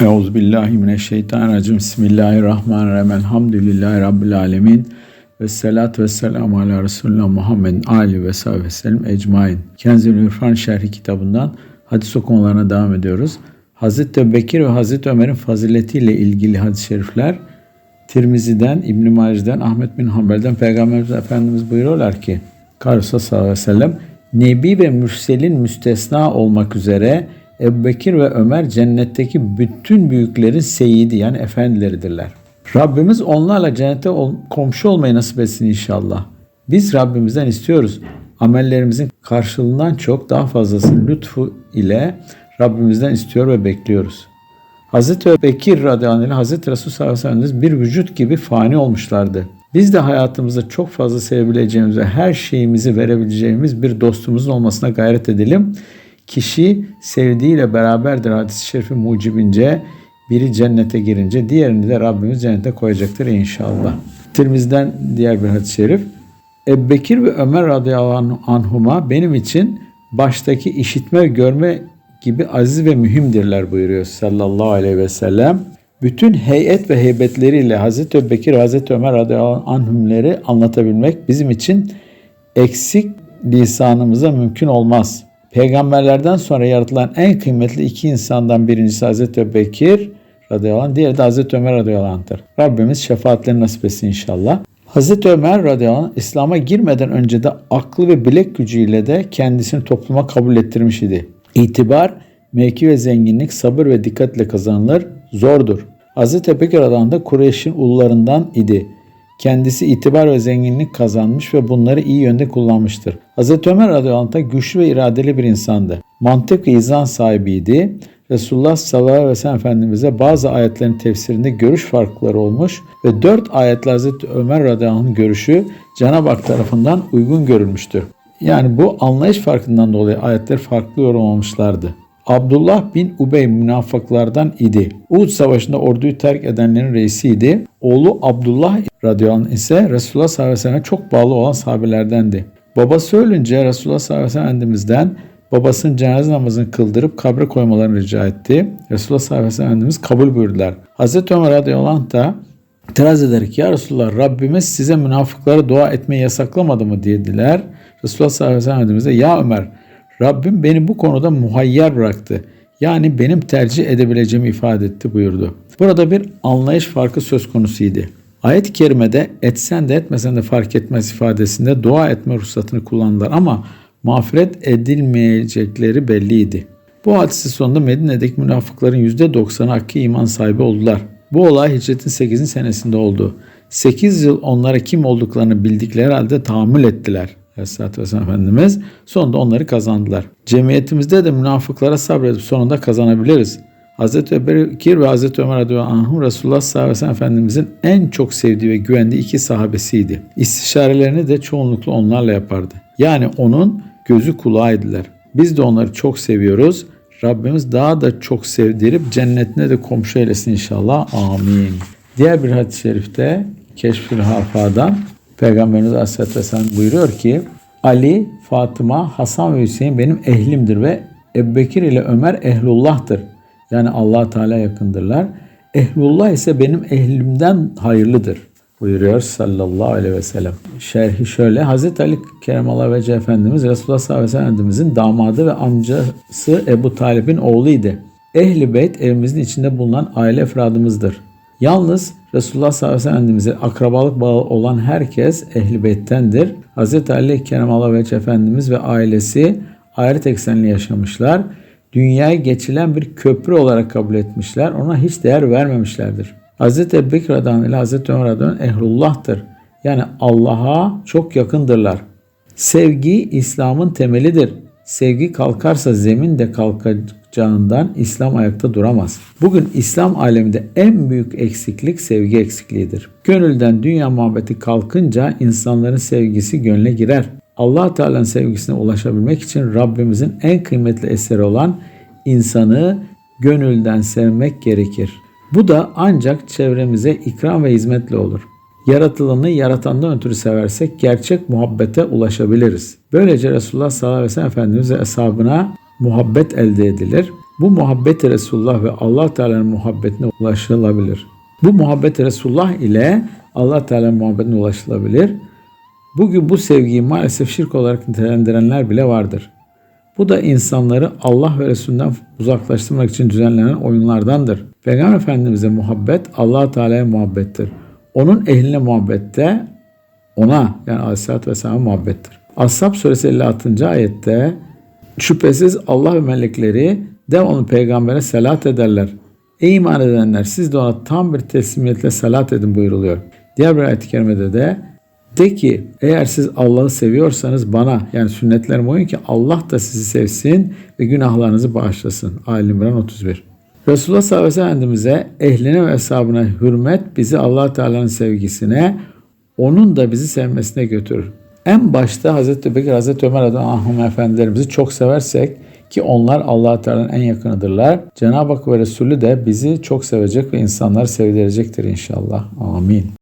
Euzu billahi mineşşeytanirracim. Bismillahirrahmanirrahim. Elhamdülillahi rabbil alamin. Ve salatu ve selamu ala Resulullah Muhammed Ali ve sahibi ve sellem ecmain. Kenzil İrfan Şerhi kitabından hadis okumalarına devam ediyoruz. Hazreti Bekir ve Hazreti Ömer'in faziletiyle ilgili hadis-i şerifler Tirmizi'den, İbn-i Mace'den, Ahmet bin Hanbel'den Peygamberimiz Efendimiz buyuruyorlar ki Karısa sallallahu aleyhi ve sellem Nebi ve Mürselin müstesna olmak üzere Ebu Bekir ve Ömer cennetteki bütün büyüklerin seyidi yani efendileridirler. Rabbimiz onlarla cennete komşu olmayı nasip etsin inşallah. Biz Rabbimizden istiyoruz. Amellerimizin karşılığından çok daha fazlasını lütfu ile Rabbimizden istiyor ve bekliyoruz. Hazreti Bekir radıyallahu anh, Hazreti Resul sallallahu aleyhi ve sellem bir vücut gibi fani olmuşlardı. Biz de hayatımızda çok fazla sevebileceğimiz ve her şeyimizi verebileceğimiz bir dostumuzun olmasına gayret edelim. Kişi sevdiğiyle beraberdir hadis-i şerifi mucibince. Biri cennete girince diğerini de Rabbimiz cennete koyacaktır inşallah. Tirmiz'den diğer bir hadis-i şerif. Ebu Bekir ve Ömer radıyallahu anhuma benim için baştaki işitme görme gibi aziz ve mühimdirler buyuruyor sallallahu aleyhi ve sellem. Bütün heyet ve heybetleriyle Hazreti Ebu Bekir, Hazreti Ömer radıyallahu anhumleri anlatabilmek bizim için eksik lisanımıza mümkün olmaz. Peygamberlerden sonra yaratılan en kıymetli iki insandan birincisi Hazreti Bekir radıyallahu anh, diğeri de Hazreti Ömer radıyallahu anh'tır. Rabbimiz şefaatlerini nasip etsin inşallah. Hazreti Ömer radıyallahu anh, İslam'a girmeden önce de aklı ve bilek gücüyle de kendisini topluma kabul ettirmiş idi. İtibar, mevki ve zenginlik sabır ve dikkatle kazanılır, zordur. Hazreti Bekir radıyallahu da Kureyş'in ulularından idi. Kendisi itibar ve zenginlik kazanmış ve bunları iyi yönde kullanmıştır. Hazreti Ömer radıyallahu anh güçlü ve iradeli bir insandı. Mantık ve izan sahibiydi. Resulullah sallallahu aleyhi ve sellem Efendimiz'e bazı ayetlerin tefsirinde görüş farkları olmuş ve dört ayetle Hazreti Ömer radıyallahu anh'ın görüşü Cenab-ı Hak tarafından uygun görülmüştür. Yani bu anlayış farkından dolayı ayetler farklı yorumlamışlardı. Abdullah bin Ubey münafıklardan idi. Uhud Savaşı'nda orduyu terk edenlerin reisiydi. Oğlu Abdullah radıyallahu anh ise Resulullah sallallahu aleyhi ve çok bağlı olan sahabelerdendi. Babası ölünce Resulullah sallallahu aleyhi ve sellem babasının cenaze namazını kıldırıp kabre koymalarını rica etti. Resulullah sallallahu aleyhi ve kabul buyurdular. Hazreti Ömer radıyallahu anh da itiraz ederek ya Resulullah Rabbimiz size münafıklara dua etmeyi yasaklamadı mı dediler. Resulullah sallallahu aleyhi ve sellem ya Ömer Rabbim beni bu konuda muhayyer bıraktı. Yani benim tercih edebileceğimi ifade etti buyurdu. Burada bir anlayış farkı söz konusuydu. Ayet-i kerimede etsen de etmesen de fark etmez ifadesinde dua etme ruhsatını kullandılar ama mağfiret edilmeyecekleri belliydi. Bu hadisi sonunda Medine'deki münafıkların %90'ı hakkı iman sahibi oldular. Bu olay hicretin 8. senesinde oldu. 8 yıl onlara kim olduklarını bildikleri halde tahammül ettiler. Aleyhisselatü Vesselam Efendimiz sonunda onları kazandılar. Cemiyetimizde de münafıklara sabredip sonunda kazanabiliriz. Hz. Ebubekir ve Hz. Ömer radıyallahu anhum Resulullah sallallahu aleyhi ve Efendimizin en çok sevdiği ve güvendiği iki sahabesiydi. İstişarelerini de çoğunlukla onlarla yapardı. Yani onun gözü kulağıydılar. Biz de onları çok seviyoruz. Rabbimiz daha da çok sevdirip cennetine de komşu eylesin inşallah. Amin. Diğer bir hadis-i şerifte Keşfül Hafa'dan Peygamberimiz Aleyhisselatü Vesselam buyuruyor ki Ali, Fatıma, Hasan ve Hüseyin benim ehlimdir ve Ebubekir ile Ömer ehlullah'tır. Yani allah Teala yakındırlar. Ehlullah ise benim ehlimden hayırlıdır buyuruyor sallallahu aleyhi ve sellem. Şerhi şöyle. Hazreti Ali Keremallah Vece Efendimiz Resulullah sallallahu aleyhi ve sellem Efendimizin damadı ve amcası Ebu Talib'in oğluydu. Ehli beyt evimizin içinde bulunan aile efradımızdır. Yalnız Resulullah sallallahu aleyhi ve sellem akrabalık bağı olan herkes ehli beyttendir. Hz. Ali Keremallah Vece Efendimiz ve ailesi ahiret eksenli yaşamışlar. Dünyaya geçilen bir köprü olarak kabul etmişler. Ona hiç değer vermemişlerdir. Hz. Ebu Bekir radıyallahu anh ile Hz. Ömer radıyallahu anh ehlullah'tır. Yani Allah'a çok yakındırlar. Sevgi İslam'ın temelidir. Sevgi kalkarsa zemin de kalkacağından İslam ayakta duramaz. Bugün İslam aleminde en büyük eksiklik sevgi eksikliğidir. Gönülden dünya muhabbeti kalkınca insanların sevgisi gönle girer. allah Teala'nın sevgisine ulaşabilmek için Rabbimizin en kıymetli eseri olan insanı gönülden sevmek gerekir. Bu da ancak çevremize ikram ve hizmetle olur. Yaratılanı yaratandan ötürü seversek gerçek muhabbete ulaşabiliriz. Böylece Resulullah sallallahu aleyhi ve sellem Efendimiz ve eshabına muhabbet elde edilir. Bu muhabbet Resulullah ve Allah Teala'nın muhabbetine ulaşılabilir. Bu muhabbet Resulullah ile Allah Teala'nın muhabbetine ulaşılabilir. Bugün bu sevgiyi maalesef şirk olarak nitelendirenler bile vardır. Bu da insanları Allah ve Resulünden uzaklaştırmak için düzenlenen oyunlardandır. Peygamber Efendimiz'e muhabbet Allah Teala'ya muhabbettir. Onun ehline muhabbette ona yani Aleyhisselatü Vesselam'a muhabbettir. Ashab suresi 56. ayette şüphesiz Allah ve melekleri devamlı peygambere salat ederler. Ey iman edenler siz de ona tam bir teslimiyetle salat edin buyuruluyor. Diğer bir ayet-i kerimede de de ki eğer siz Allah'ı seviyorsanız bana yani sünnetlerime uyun ki Allah da sizi sevsin ve günahlarınızı bağışlasın. Ali İmran 31. Resulullah sallallahu aleyhi ve sellem Efendimiz'e ehline ve hesabına hürmet bizi allah Teala'nın sevgisine, onun da bizi sevmesine götürür. En başta Hazreti Bekir, Hazreti Ömer adına Ahmet Efendilerimizi çok seversek ki onlar allah Teala'nın en yakınıdırlar. Cenab-ı Hak ve Resulü de bizi çok sevecek ve insanları sevdirecektir inşallah. Amin.